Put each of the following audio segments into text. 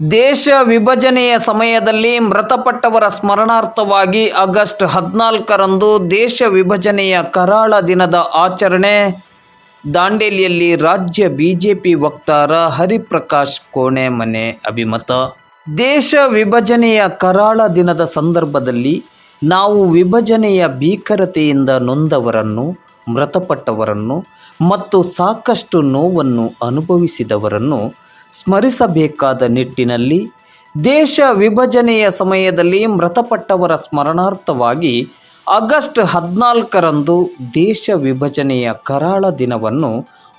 ದೇಶ ವಿಭಜನೆಯ ಸಮಯದಲ್ಲಿ ಮೃತಪಟ್ಟವರ ಸ್ಮರಣಾರ್ಥವಾಗಿ ಆಗಸ್ಟ್ ಹದಿನಾಲ್ಕರಂದು ದೇಶ ವಿಭಜನೆಯ ಕರಾಳ ದಿನದ ಆಚರಣೆ ದಾಂಡೇಲಿಯಲ್ಲಿ ರಾಜ್ಯ ಬಿಜೆಪಿ ವಕ್ತಾರ ಹರಿಪ್ರಕಾಶ್ ಕೋಣೆಮನೆ ಅಭಿಮತ. ದೇಶ ವಿಭಜನೆಯ ಕರಾಳ ದಿನದ ಸಂದರ್ಭದಲ್ಲಿ ನಾವು ವಿಭಜನೆಯ ಭೀಕರತೆಯಿಂದ ನೊಂದವರನ್ನು, ಮೃತಪಟ್ಟವರನ್ನು ಮತ್ತು ಸಾಕಷ್ಟು ನೋವನ್ನು ಅನುಭವಿಸಿದವರನ್ನು ಸ್ಮರಿಸಬೇಕಾದ ನಿಟ್ಟಿನಲ್ಲಿ ದೇಶ ವಿಭಜನೆಯ ಸಮಯದಲ್ಲಿ ಮೃತಪಟ್ಟವರ ಸ್ಮರಣಾರ್ಥವಾಗಿ ಆಗಸ್ಟ್ ಹದಿನಾಲ್ಕರಂದು ದೇಶ ವಿಭಜನೆಯ ಕರಾಳ ದಿನವನ್ನು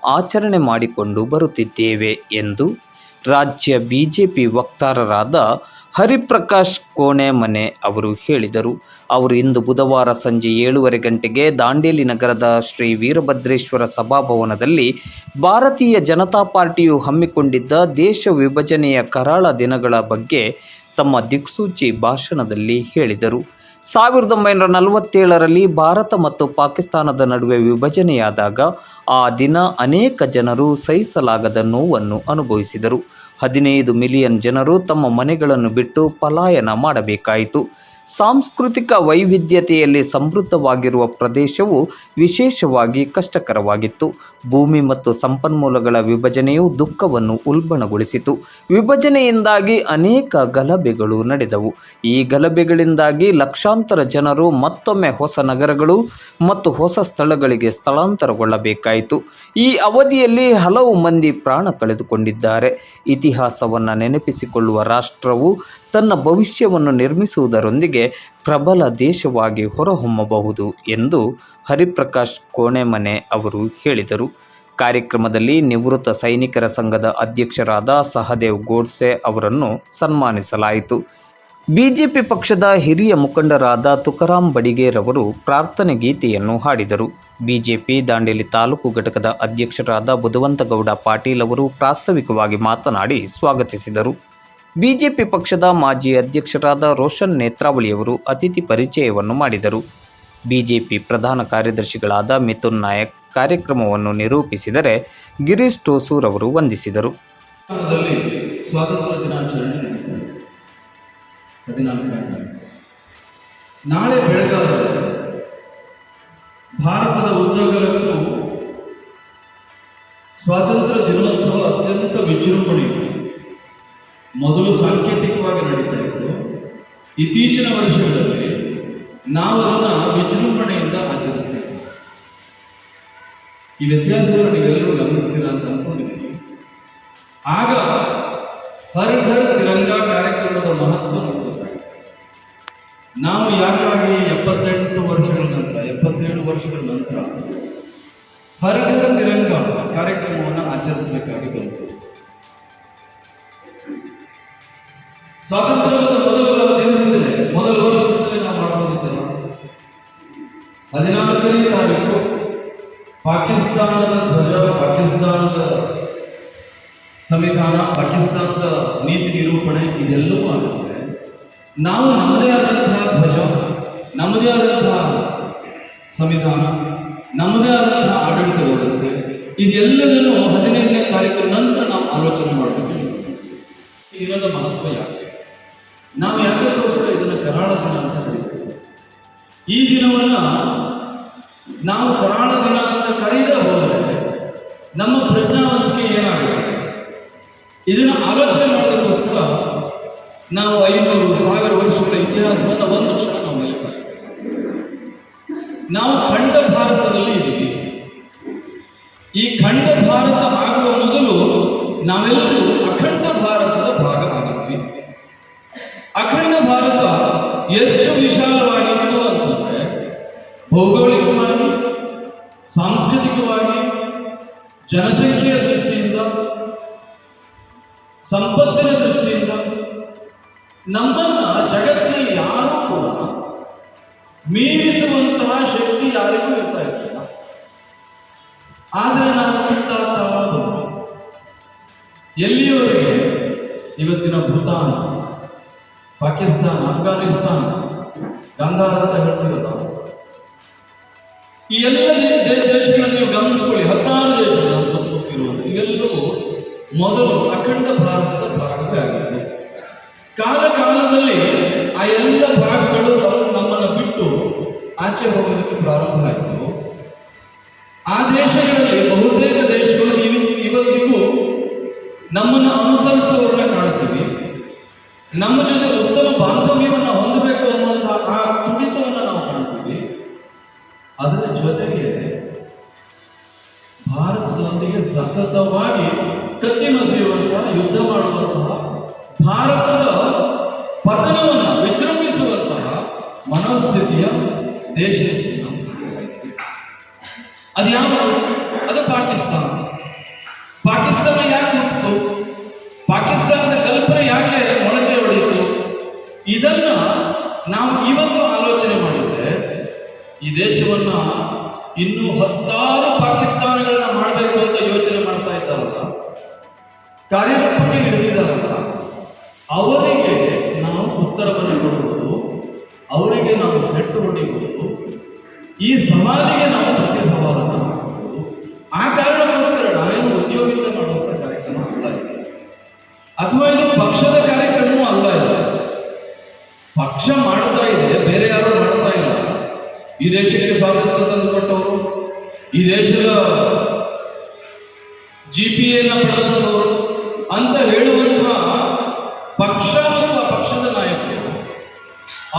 ಆಚರಣೆ ಮಾಡಿಕೊಂಡು ಬರುತ್ತಿದ್ದೇವೆ ಎಂದು ರಾಜ್ಯ ಬಿಜೆಪಿ ವಕ್ತಾರರಾದ ಹರಿಪ್ರಕಾಶ್ ಕೋಣೆ ಮನೆ ಅವರು ಹೇಳಿದರು. ಅವರು ಇಂದು ಬುಧವಾರ ಸಂಜೆ ಏಳುವರೆ ಗಂಟೆಗೆ ದಾಂಡೇಲಿ ನಗರದ ಶ್ರೀ ವೀರಭದ್ರೇಶ್ವರ ಸಭಾಭವನದಲ್ಲಿ ಭಾರತೀಯ ಜನತಾ ಪಾರ್ಟಿಯು ಹಮ್ಮಿಕೊಂಡಿದ್ದ ದೇಶ ವಿಭಜನೆಯ ಕರಾಳ ದಿನಗಳ ಬಗ್ಗೆ ತಮ್ಮ ದಿಕ್ಸೂಚಿ ಭಾಷಣದಲ್ಲಿ ಹೇಳಿದರು. ಸಾವಿರದ ಒಂಬೈನೂರ ನಲವತ್ತೇಳರಲ್ಲಿ ಭಾರತ ಮತ್ತು ಪಾಕಿಸ್ತಾನದ ನಡುವೆ ವಿಭಜನೆಯಾದಾಗ ಆ ದಿನ ಅನೇಕ ಜನರು ಸಹಿಸಲಾಗದ ನೋವನ್ನು ಅನುಭವಿಸಿದರು. ಹದಿನೈದು ಮಿಲಿಯನ್ ಜನರು ತಮ್ಮ ಮನೆಗಳನ್ನು ಬಿಟ್ಟು ಪಲಾಯನ ಮಾಡಬೇಕಾಯಿತು. ಸಾಂಸ್ಕೃತಿಕ ವೈವಿಧ್ಯತೆಯಲ್ಲಿ ಸಮೃದ್ಧವಾಗಿರುವ ಪ್ರದೇಶವು ವಿಶೇಷವಾಗಿ ಕಷ್ಟಕರವಾಗಿತ್ತು. ಭೂಮಿ ಮತ್ತು ಸಂಪನ್ಮೂಲಗಳ ವಿಭಜನೆಯು ದುಃಖವನ್ನು ಉಲ್ಬಣಗೊಳಿಸಿತು. ವಿಭಜನೆಯಿಂದಾಗಿ ಅನೇಕ ಗಲಭೆಗಳು ನಡೆದವು. ಈ ಗಲಭೆಗಳಿಂದಾಗಿ ಲಕ್ಷಾಂತರ ಜನರು ಮತ್ತೊಮ್ಮೆ ಹೊಸ ನಗರಗಳು ಮತ್ತು ಹೊಸ ಸ್ಥಳಗಳಿಗೆ ಸ್ಥಳಾಂತರಗೊಳ್ಳಬೇಕಾಯಿತು. ಈ ಅವಧಿಯಲ್ಲಿ ಹಲವು ಮಂದಿ ಪ್ರಾಣ ಕಳೆದುಕೊಂಡಿದ್ದಾರೆ. ಇತಿಹಾಸವನ್ನು ನೆನಪಿಸಿಕೊಳ್ಳುವ ರಾಷ್ಟ್ರವು ತನ್ನ ಭವಿಷ್ಯವನ್ನು ನಿರ್ಮಿಸುವುದರೊಂದಿಗೆ ಪ್ರಬಲ ದೇಶವಾಗಿ ಹೊರಹೊಮ್ಮಬಹುದು ಎಂದು ಹರಿಪ್ರಕಾಶ್ ಕೋಣೆಮನೆ ಅವರು ಹೇಳಿದರು. ಕಾರ್ಯಕ್ರಮದಲ್ಲಿ ನಿವೃತ್ತ ಸೈನಿಕರ ಸಂಘದ ಅಧ್ಯಕ್ಷರಾದ ಸಹದೇವ್ ಗೋಡ್ಸೆ ಅವರನ್ನು ಸನ್ಮಾನಿಸಲಾಯಿತು. ಬಿಜೆಪಿ ಪಕ್ಷದ ಹಿರಿಯ ಮುಖಂಡರಾದ ತುಕಾರಾಂ ಬಡಿಗೇರವರು ಪ್ರಾರ್ಥನೆ ಗೀತೆಯನ್ನು ಹಾಡಿದರು. ಬಿಜೆಪಿ ದಾಂಡೇಲಿ ತಾಲೂಕು ಘಟಕದ ಅಧ್ಯಕ್ಷರಾದ ಬುಧವಂತಗೌಡ ಪಾಟೀಲ್ ಅವರು ಪ್ರಾಸ್ತಾವಿಕವಾಗಿ ಮಾತನಾಡಿ ಸ್ವಾಗತಿಸಿದರು. ಬಿಜೆಪಿ ಪಕ್ಷದ ಮಾಜಿ ಅಧ್ಯಕ್ಷರಾದ ರೋಷನ್ ನೇತ್ರಾವಳಿಯವರು ಅತಿಥಿ ಪರಿಚಯವನ್ನು ಮಾಡಿದರು. ಬಿಜೆಪಿ ಪ್ರಧಾನ ಕಾರ್ಯದರ್ಶಿಗಳಾದ ಮಿಥುನ್ ನಾಯಕ್ ಕಾರ್ಯಕ್ರಮವನ್ನು ನಿರೂಪಿಸಿದರೆ ಗಿರೀಶ್ ಟೋಸೂರ್ ಅವರು ವಂದಿಸಿದರು. ಸ್ವಾತಂತ್ರ್ಯ ದಿನಾಚರಣೆ ನಾಳೆ ಬೆಳಗಾದರೆ ಭಾರತದ ಉದ್ದಗಲಕ್ಕೂ ಸ್ವಾತಂತ್ರ್ಯ ದಿನೋತ್ಸವ ಅತ್ಯಂತ ವಿಜೃಂಭಣೆಯಿಂದ ಮೊದಲು ಸಾಂಕೇತಿಕವಾಗಿ ನಡೀತಾ ಇತ್ತು. ಇತ್ತೀಚಿನ ವರ್ಷಗಳಲ್ಲಿ ನಾವು ಅದನ್ನು ವಿಜೃಂಭಣೆಯಿಂದ ಆಚರಿಸ್ತೇವೆ. ಈ ವ್ಯತ್ಯಾಸವನ್ನು ನೀವೆಲ್ಲರೂ ಗಮನಿಸ್ತೀರಾ ಅಂತ ಅನ್ಕೊಂಡಿದ್ದೀನಿ. ಆಗ ಹರ್ ಘರ್ ತಿರಂಗ ಕಾರ್ಯಕ್ರಮದ ಮಹತ್ವ ನಾವು ಯಾಕಾಗಿ ಎಪ್ಪತ್ತೆಂಟು ವರ್ಷಗಳ ನಂತರ, ಎಪ್ಪತ್ತೇಳು ವರ್ಷಗಳ ನಂತರ ಹರ್ ತಿರಂಗ ಕಾರ್ಯಕ್ರಮವನ್ನು ಆಚರಿಸಬೇಕಾಗಿ ಬಂತು. ಸ್ವಾತಂತ್ರ್ಯದ ಮೊದಲ ಹದಿನಾಲ್ಕನೇ ತಾರೀಕು. ಪಾಕಿಸ್ತಾನದ ಧ್ವಜ, ಪಾಕಿಸ್ತಾನದ ಸಂವಿಧಾನ, ಪಾಕಿಸ್ತಾನದ ನೀತಿ ನಿರೂಪಣೆ ಇದೆಲ್ಲವೂ ಆಗುತ್ತೆ ನಾವು ನಮ್ಮದೇ ಆದಂತಹ ಧ್ವಜ, ನಮ್ಮದೇ ಆದಂತಹ ಸಂವಿಧಾನ, ನಮ್ಮದೇ ಆದಂತಹ ಆಡಳಿತ ವ್ಯವಸ್ಥೆ, ಇದೆಲ್ಲದನ್ನು ಹದಿನೈದನೇ ತಾರೀಕು ನಂತರ ನಾವು ಆಲೋಚನೆ ಮಾಡಬೇಕು ಈ ಮಹತ್ವ ಯಾಕೆ? ಐನೂರು ಸಾವಿರ ವರ್ಷಗಳ ಇತಿಹಾಸವನ್ನು ಒಂದು ಕ್ಷಣ ನಾವು ನಾವು ಖಂಡ ಭಾರತದಲ್ಲಿ ಇದ್ದೀವಿ. ಈ ಖಂಡ ಭಾರತ ಆಗುವ ಮೊದಲು ನಾವೆಲ್ಲರೂ ಅಖಂಡ ಭಾರತದ ಭಾಗವಾಗಿದ್ವಿ. ಅಖಂಡ ಭಾರತ ಎಷ್ಟು ವಿಶಾಲವಾಗಿತ್ತು ಅಂತಂದ್ರೆ ಭೌಗೋಳಿಕವಾಗಿ, ಸಾಂಸ್ಕೃತಿಕವಾಗಿ ಜನಸಂಖ್ಯೆಯ ಎಲ್ಲಿಯವರೆಗೆ? ಇವತ್ತಿನ ಭೂತಾನ್, ಪಾಕಿಸ್ತಾನ್ ಅಫ್ಘಾನಿಸ್ತಾನ್ ಗಂಗಾರ ಅಂತ ಈ ಎಲ್ಲ ದೇಶಗಳನ್ನು ನೀವು ಗಮನಿಸ್ಕೊಳ್ಳಿ, ಹತ್ತಾರು ದೇಶಗಳು ನಾವು ಸಂಪತ್ತಿರುವುದು ಇವೆಲ್ಲವೂ ಮೊದಲು ಅಖಂಡ ಭಾರತದ ಭಾಗವೇ ಆಗಿತ್ತು ಕಾಲ ಕಾಲದಲ್ಲಿ ಆ ಎಲ್ಲ ಭಾಗಗಳು ನಮ್ಮನ್ನು ಬಿಟ್ಟು ಆಚೆ ಹೋಗೋದಕ್ಕೆ ಪ್ರಾರಂಭ ಆಯಿತು. ಅದರ ಜೊತೆಗೆ ಭಾರತದೊಂದಿಗೆ ಸತತವಾಗಿ ಕತ್ತಿಮಸೆಯುವಂತಹ ಯುದ್ಧ ಮಾಡುವಂತಹ ಭಾರತದ ಪತನವನ್ನು ವಿಜೃಂಭಿಸುವಂತಹ ಮನೋಸ್ಥಿತಿಯ ದೇಶ ಹತ್ತಾರು ಪಾಕಿಸ್ತಾನಗಳನ್ನ ಮಾಡಬೇಕು ಅಂತ ಯೋಚನೆ ಮಾಡ್ತಾ ಇದ್ದಾರಲ್ಲ ಕಾರ್ಯರೂಪಕ್ಕೆ ಹಿಡಿದಿದ್ದಾರಲ್ಲ, ಅವರಿಗೆ ನಾವು ಉತ್ತರವನ್ನು ಕೊಡುವುದು, ಅವರಿಗೆ ನಾವು ಸೆಟ್ಟು ಹೊಡೆಯುವುದು, ಈ ಸವಾಲಿಗೆ ನಾವು ಪ್ರತಿ ಸವಾಲನ್ನು ಆ ಕಾರಣಕ್ಕೋಸ್ಕರ ಈ ದೇಶದ ಜಿ ಪಿ ಅಂತ ಹೇಳುವಂತಹ ಪಕ್ಷ ಮತ್ತು ಪಕ್ಷದ ನಾಯಕರು,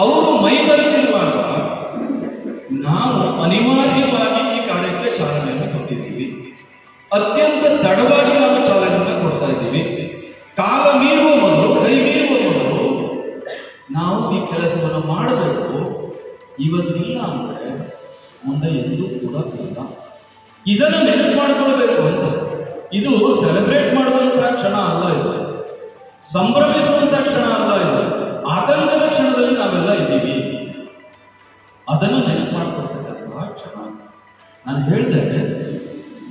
ಅವರು ಮೈ ಬರುತ್ತಿರುವಾಗ ನಾವು ಅನಿವಾರ್ಯವಾಗಿ ಈ ಕಾರ್ಯಕ್ಕೆ ಚಾಲನೆಯನ್ನು ಕೊಟ್ಟಿದ್ದೀವಿ. ಅತ್ಯಂತ ತಡವಾಗಿ ನಾವು ಚಾಲನೆಯನ್ನು ಕೊಡ್ತಾ ಇದ್ದೀವಿ. ಕಾಲ ಮೀರುವ ಮೊದಲು, ಕೈ ಮೀರುವ ಮೊದಲು ನಾವು ಈ ಕೆಲಸವನ್ನು ಮಾಡಬೇಕು. ಇವತ್ತಿಲ್ಲ ಅಂದರೆ ಮುಂದೆ ಇದನ್ನು ನೆನಪು ಮಾಡಿಕೊಳ್ಬೇಕು ಅಂತ. ಇದು ಸೆಲೆಬ್ರೇಟ್ ಮಾಡುವಂತಹ ಕ್ಷಣ ಅಲ್ಲ ಇದು. ಸಂಭ್ರಮಿಸುವಂತಹ ಕ್ಷಣ ಅಲ್ಲ ಇದು. ಆತಂಕದ ಕ್ಷಣದಲ್ಲಿ ನಾವೆಲ್ಲ ಇದ್ದೀವಿ. ಅದನ್ನು ನೆನಪು ಮಾಡಿಕೊಡ್ತಕ್ಕಂತಹ ಕ್ಷಣ. ನಾನು ಹೇಳಿದೆ,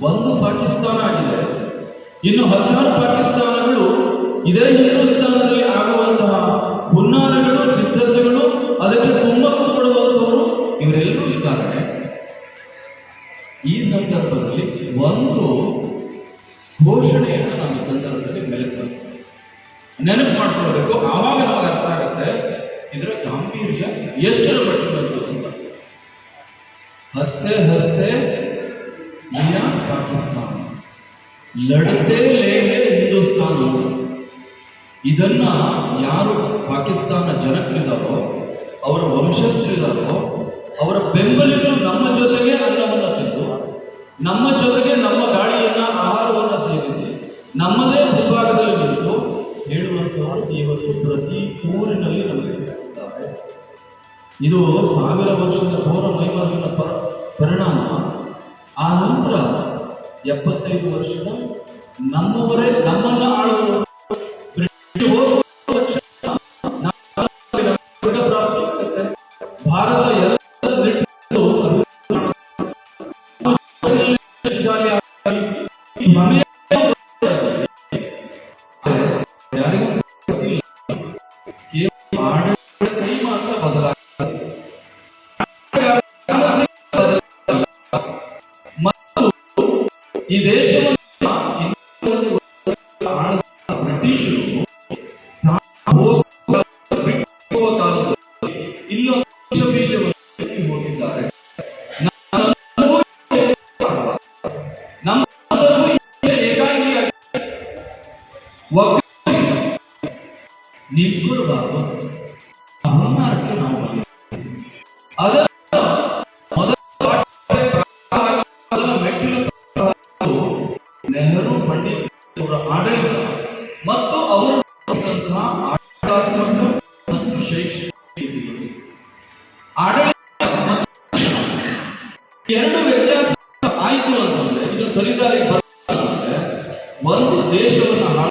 ಒಂದು ಪಾಕಿಸ್ತಾನ ಆಗಿದೆ. ಇನ್ನು ಹತ್ತಾರು ಪಾಕಿಸ್ತಾನಗಳು ಇದೇ ಹಿಂದೂಸ್ತಾನದಲ್ಲಿ ಈ ಸಂದರ್ಭದಲ್ಲಿ ಒಂದು ಘೋಷಣೆಯನ್ನು ನಮ್ಮ ಸಂದರ್ಭದಲ್ಲಿ ಮೆಲುಕು ನೆನಪು ಮಾಡ್ಕೊಳ್ಬೇಕು. ಆವಾಗ ನಮಗೆ ಅರ್ಥ ಆಗುತ್ತೆ ಇದರ ಗಾಂಭೀರ್ಯ ಎಷ್ಟರ ಮಟ್ಟಿನದ್ದು ಅಂತ. ಹಸ್ತೆ ಹಸ್ತೆ ಮಿಯಾ ಪಾಕಿಸ್ತಾನ. ಲಡತೆ ಲೇಹೆ ಹಿಂದೂಸ್ತಾನ. ಇದನ್ನ ಯಾರು ಪಾಕಿಸ್ತಾನ ಜನಕ್ಕಿದಾರೋ ಅವರ ವಂಶಸ್ಥರಿದಾರೋ ಅವರ ಬೆಂಬಲಿಗರು ನಮ್ಮ ಜೊತೆಗೆ ತಿಂದು ನಮ್ಮ ಜೊತೆಗೆ ನಮ್ಮ ಗಾಳಿಯನ್ನು, ಆಹಾರವನ್ನು ಸೇವಿಸಿ. ನಮ್ಮದೇ ಭೂಭಾಗದಲ್ಲಿ ನಿಂತು ಹೇಳುವಂಥವರು ಇವತ್ತು ಪ್ರತಿ ಊರಿನಲ್ಲಿ ನಮಗೆ ಸಿಗುತ್ತಾರೆ ಇದು ಸಾವಿರ ವರ್ಷದ ಘೋರ ವೈಭವದ ಪರಿಣಾಮ. ಆ ನಂತರ ಎಪ್ಪತ್ತೈದು ವರ್ಷದ ನಮ್ಮವರೇ ನಮ್ಮನ್ನು ಆಳುವ ಈ ದೇಶವನ್ನು ಇನ್ನೊಂದು ಆಳುವ ಬ್ರಿಟಿಷರು ನೆಹರು ಪಂಡಿತ್ ಮತ್ತು ಅವರು ಶೈಕ್ಷಣಿಕ ಆಡಳಿತ ಎರಡು ವ್ಯತ್ಯಾಸ ಆಯಿತು ಅಂತಂದ್ರೆ, ಇದು ಸರಿದಾರಿ ಬರ್ತಂದ್ರೆ ಒಂದು ದೇಶವನ್ನು.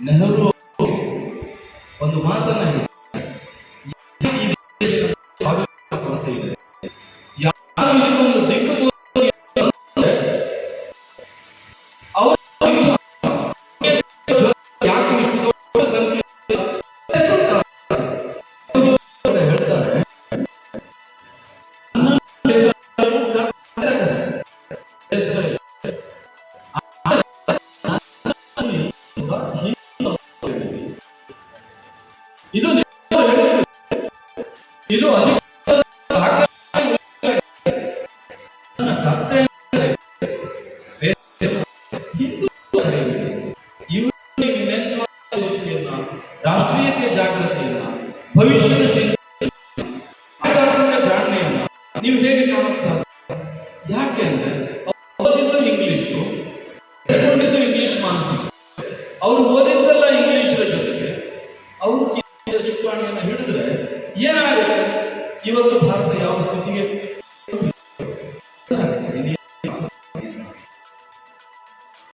ನೆಹರು ಇದು ಇದು ರಾಷ್ಟ್ರೀಯತೆಯ ಜಾಗೃತಿಯನ್ನ, ಭವಿಷ್ಯದ ಚಿಂತನೆ ಜಾಣನೆಯನ್ನ ನೀವು ಹೇಗೆ ಕಾಣಕ್ ಸಾಧ್ಯ? ಯಾಕೆ ಅಂದ್ರೆ ಓದಿದ್ದು ಇಂಗ್ಲಿಷು ಇಂಗ್ಲಿಷ್ ಮಾನಸಿಕ. ಅವರು